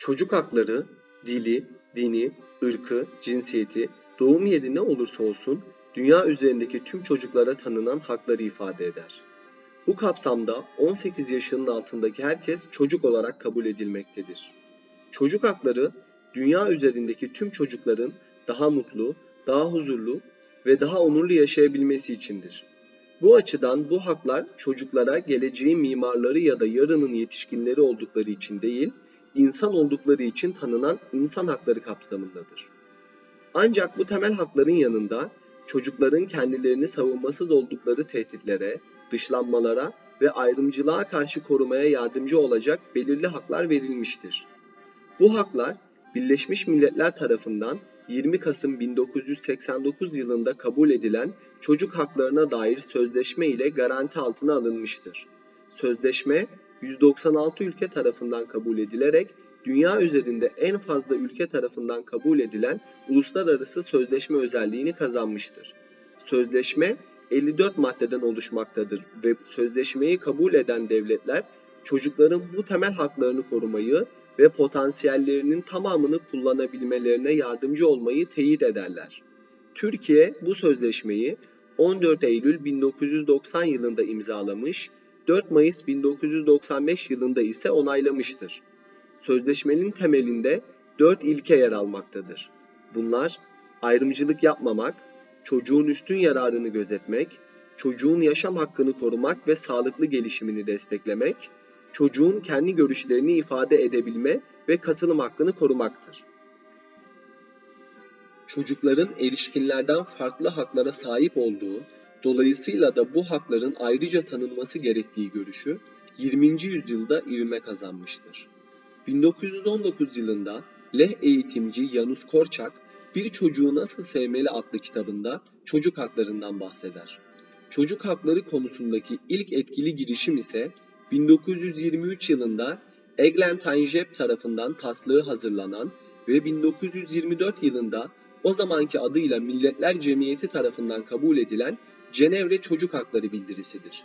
Çocuk hakları, dili, dini, ırkı, cinsiyeti, doğum yeri ne olursa olsun dünya üzerindeki tüm çocuklara tanınan hakları ifade eder. Bu kapsamda 18 yaşının altındaki herkes çocuk olarak kabul edilmektedir. Çocuk hakları dünya üzerindeki tüm çocukların daha mutlu, daha huzurlu ve daha onurlu yaşayabilmesi içindir. Bu açıdan bu haklar çocuklara geleceğin mimarları ya da yarının yetişkinleri oldukları için değil, insan oldukları için tanınan insan hakları kapsamındadır. Ancak bu temel hakların yanında çocukların kendilerini savunmasız oldukları tehditlere, dışlanmalara ve ayrımcılığa karşı korumaya yardımcı olacak belirli haklar verilmiştir. Bu haklar Birleşmiş Milletler tarafından 20 Kasım 1989 yılında kabul edilen çocuk haklarına dair sözleşme ile garanti altına alınmıştır. Sözleşme 196 ülke tarafından kabul edilerek dünya üzerinde en fazla ülke tarafından kabul edilen uluslararası sözleşme özelliğini kazanmıştır. Sözleşme 54 maddeden oluşmaktadır ve sözleşmeyi kabul eden devletler çocukların bu temel haklarını korumayı ve potansiyellerinin tamamını kullanabilmelerine yardımcı olmayı teyit ederler. Türkiye bu sözleşmeyi 14 Eylül 1990 yılında imzalamış, 4 Mayıs 1995 yılında ise onaylamıştır. Sözleşmenin temelinde 4 ilke yer almaktadır. Bunlar ayrımcılık yapmamak, çocuğun üstün yararını gözetmek, çocuğun yaşam hakkını korumak ve sağlıklı gelişimini desteklemek, çocuğun kendi görüşlerini ifade edebilme ve katılım hakkını korumaktır. Çocukların erişkinlerden farklı haklara sahip olduğu, dolayısıyla da bu hakların ayrıca tanınması gerektiği görüşü 20. yüzyılda ivme kazanmıştır. 1919 yılında Leh eğitimci Janus Korczak Bir Çocuğu Nasıl Sevmeli adlı kitabında çocuk haklarından bahseder. Çocuk hakları konusundaki ilk etkili girişim ise 1923 yılında Eglantine Jebb tarafından taslağı hazırlanan ve 1924 yılında o zamanki adıyla Milletler Cemiyeti tarafından kabul edilen Cenevre Çocuk Hakları Bildirisidir.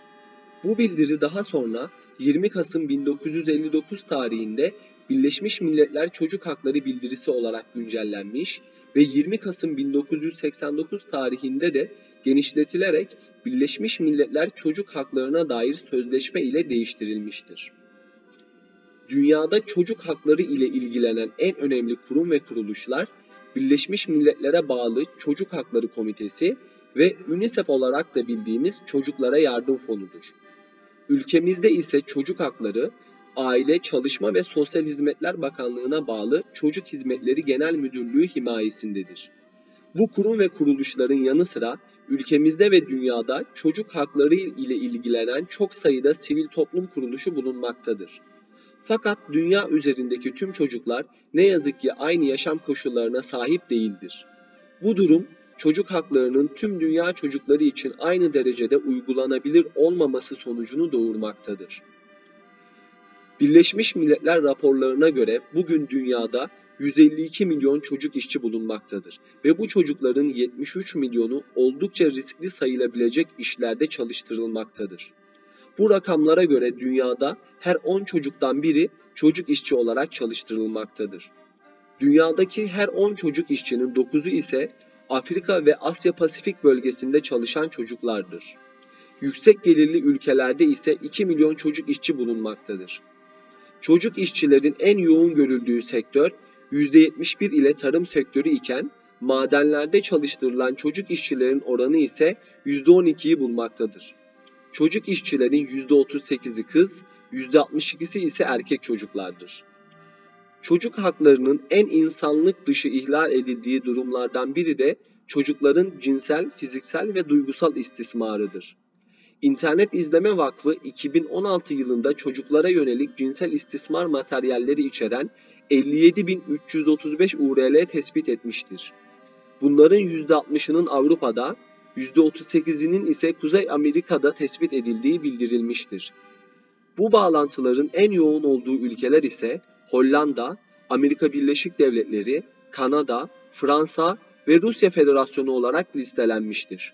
Bu bildiri daha sonra 20 Kasım 1959 tarihinde Birleşmiş Milletler Çocuk Hakları Bildirisi olarak güncellenmiş ve 20 Kasım 1989 tarihinde de genişletilerek Birleşmiş Milletler Çocuk Haklarına dair sözleşme ile değiştirilmiştir. Dünyada çocuk hakları ile ilgilenen en önemli kurum ve kuruluşlar Birleşmiş Milletler'e bağlı Çocuk Hakları Komitesi ve UNICEF olarak da bildiğimiz Çocuklara Yardım Fonu'dur. Ülkemizde ise çocuk hakları Aile, Çalışma ve Sosyal Hizmetler Bakanlığı'na bağlı Çocuk Hizmetleri Genel Müdürlüğü himayesindedir. Bu kurum ve kuruluşların yanı sıra ülkemizde ve dünyada çocuk hakları ile ilgilenen çok sayıda sivil toplum kuruluşu bulunmaktadır. Fakat dünya üzerindeki tüm çocuklar ne yazık ki aynı yaşam koşullarına sahip değildir. Bu durum çocuk haklarının tüm dünya çocukları için aynı derecede uygulanabilir olmaması sonucunu doğurmaktadır. Birleşmiş Milletler raporlarına göre bugün dünyada 152 milyon çocuk işçi bulunmaktadır ve bu çocukların 73 milyonu oldukça riskli sayılabilecek işlerde çalıştırılmaktadır. Bu rakamlara göre dünyada her 10 çocuktan biri çocuk işçi olarak çalıştırılmaktadır. Dünyadaki her 10 çocuk işçinin 9'u ise Afrika ve Asya Pasifik bölgesinde çalışan çocuklardır. Yüksek gelirli ülkelerde ise 2 milyon çocuk işçi bulunmaktadır. Çocuk işçilerin en yoğun görüldüğü sektör %71 ile tarım sektörü iken madenlerde çalıştırılan çocuk işçilerin oranı ise %12'yi bulmaktadır. Çocuk işçilerin %38'i kız, %62'si ise erkek çocuklardır. Çocuk haklarının en insanlık dışı ihlal edildiği durumlardan biri de çocukların cinsel, fiziksel ve duygusal istismarıdır. İnternet İzleme Vakfı 2016 yılında çocuklara yönelik cinsel istismar materyalleri içeren 57.335 URL tespit etmiştir. Bunların %60'ının Avrupa'da, %38'inin ise Kuzey Amerika'da tespit edildiği bildirilmiştir. Bu bağlantıların en yoğun olduğu ülkeler ise Hollanda, Amerika Birleşik Devletleri, Kanada, Fransa ve Rusya Federasyonu olarak listelenmiştir.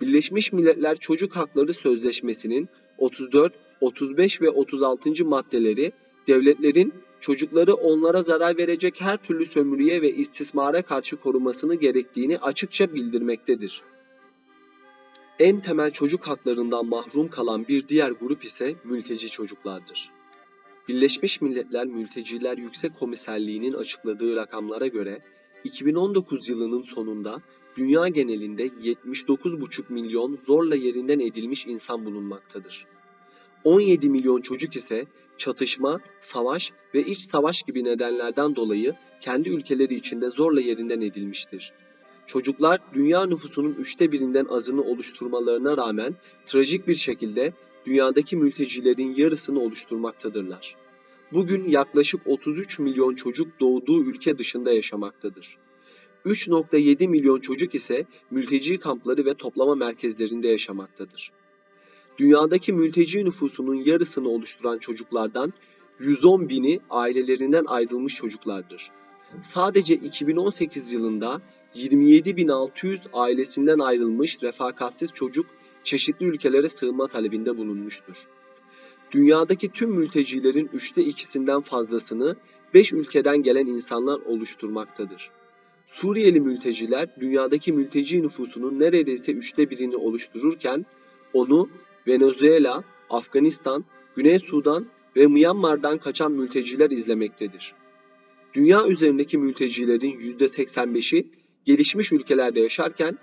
Birleşmiş Milletler Çocuk Hakları Sözleşmesi'nin 34, 35 ve 36. maddeleri devletlerin çocukları onlara zarar verecek her türlü sömürüye ve istismara karşı korumasını gerektiğini açıkça bildirmektedir. En temel çocuk haklarından mahrum kalan bir diğer grup ise mülteci çocuklardır. Birleşmiş Milletler Mülteciler Yüksek Komiserliği'nin açıkladığı rakamlara göre 2019 yılının sonunda dünya genelinde 79,5 milyon zorla yerinden edilmiş insan bulunmaktadır. 17 milyon çocuk ise çatışma, savaş ve iç savaş gibi nedenlerden dolayı kendi ülkeleri içinde zorla yerinden edilmiştir. Çocuklar dünya nüfusunun üçte birinden azını oluşturmalarına rağmen trajik bir şekilde dünyadaki mültecilerin yarısını oluşturmaktadırlar. Bugün yaklaşık 33 milyon çocuk doğduğu ülke dışında yaşamaktadır. 3.7 milyon çocuk ise mülteci kampları ve toplama merkezlerinde yaşamaktadır. Dünyadaki mülteci nüfusunun yarısını oluşturan çocuklardan 110 bini ailelerinden ayrılmış çocuklardır. Sadece 2018 yılında 27.600 ailesinden ayrılmış refakatsiz çocuk çeşitli ülkelere sığınma talebinde bulunmuştur. Dünyadaki tüm mültecilerin üçte ikisinden fazlasını 5 ülkeden gelen insanlar oluşturmaktadır. Suriyeli mülteciler dünyadaki mülteci nüfusunun neredeyse üçte birini oluştururken onu Venezuela, Afganistan, Güney Sudan ve Myanmar'dan kaçan mülteciler izlemektedir. Dünya üzerindeki mültecilerin %85'i gelişmiş ülkelerde yaşarken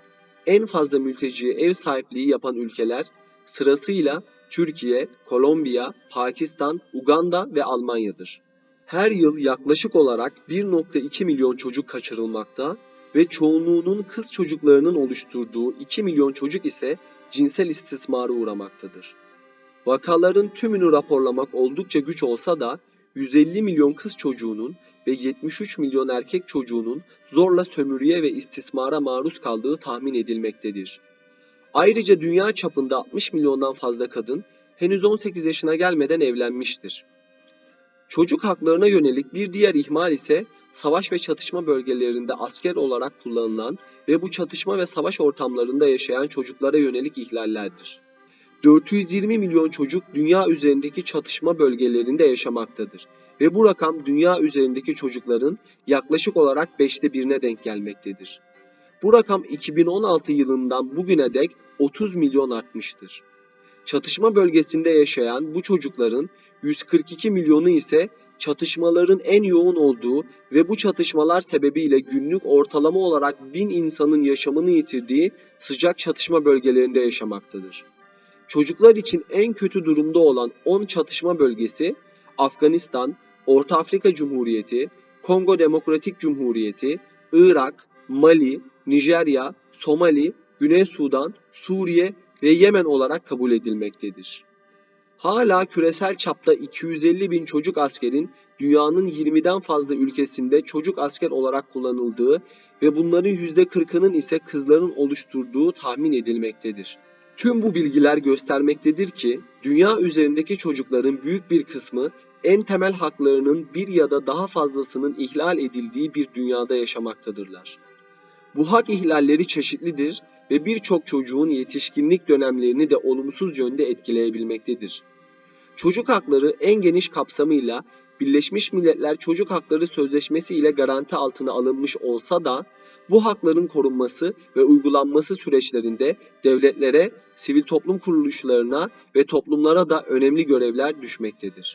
en fazla mülteciye ev sahipliği yapan ülkeler sırasıyla Türkiye, Kolombiya, Pakistan, Uganda ve Almanya'dır. Her yıl yaklaşık olarak 1.2 milyon çocuk kaçırılmakta ve çoğunluğunun kız çocuklarının oluşturduğu 2 milyon çocuk ise cinsel istismara uğramaktadır. Vakaların tümünü raporlamak oldukça güç olsa da 150 milyon kız çocuğunun ve 73 milyon erkek çocuğunun zorla sömürüye ve istismara maruz kaldığı tahmin edilmektedir. Ayrıca dünya çapında 60 milyondan fazla kadın henüz 18 yaşına gelmeden evlenmiştir. Çocuk haklarına yönelik bir diğer ihmal ise savaş ve çatışma bölgelerinde asker olarak kullanılan ve bu çatışma ve savaş ortamlarında yaşayan çocuklara yönelik ihlallerdir. 420 milyon çocuk dünya üzerindeki çatışma bölgelerinde yaşamaktadır ve bu rakam dünya üzerindeki çocukların yaklaşık olarak beşte birine denk gelmektedir. Bu rakam 2016 yılından bugüne dek 30 milyon artmıştır. Çatışma bölgesinde yaşayan bu çocukların 142 milyonu ise çatışmaların en yoğun olduğu ve bu çatışmalar sebebiyle günlük ortalama olarak bin insanın yaşamını yitirdiği sıcak çatışma bölgelerinde yaşamaktadır. Çocuklar için en kötü durumda olan 10 çatışma bölgesi Afganistan, Orta Afrika Cumhuriyeti, Kongo Demokratik Cumhuriyeti, Irak, Mali, Nijerya, Somali, Güney Sudan, Suriye ve Yemen olarak kabul edilmektedir. Hala küresel çapta 250 bin çocuk askerin dünyanın 20'den fazla ülkesinde çocuk asker olarak kullanıldığı ve bunların %40'ının ise kızların oluşturduğu tahmin edilmektedir. Tüm bu bilgiler göstermektedir ki dünya üzerindeki çocukların büyük bir kısmı en temel haklarının bir ya da daha fazlasının ihlal edildiği bir dünyada yaşamaktadırlar. Bu hak ihlalleri çeşitlidir ve birçok çocuğun yetişkinlik dönemlerini de olumsuz yönde etkileyebilmektedir. Çocuk hakları en geniş kapsamıyla Birleşmiş Milletler Çocuk Hakları Sözleşmesi ile garanti altına alınmış olsa da bu hakların korunması ve uygulanması süreçlerinde devletlere, sivil toplum kuruluşlarına ve toplumlara da önemli görevler düşmektedir.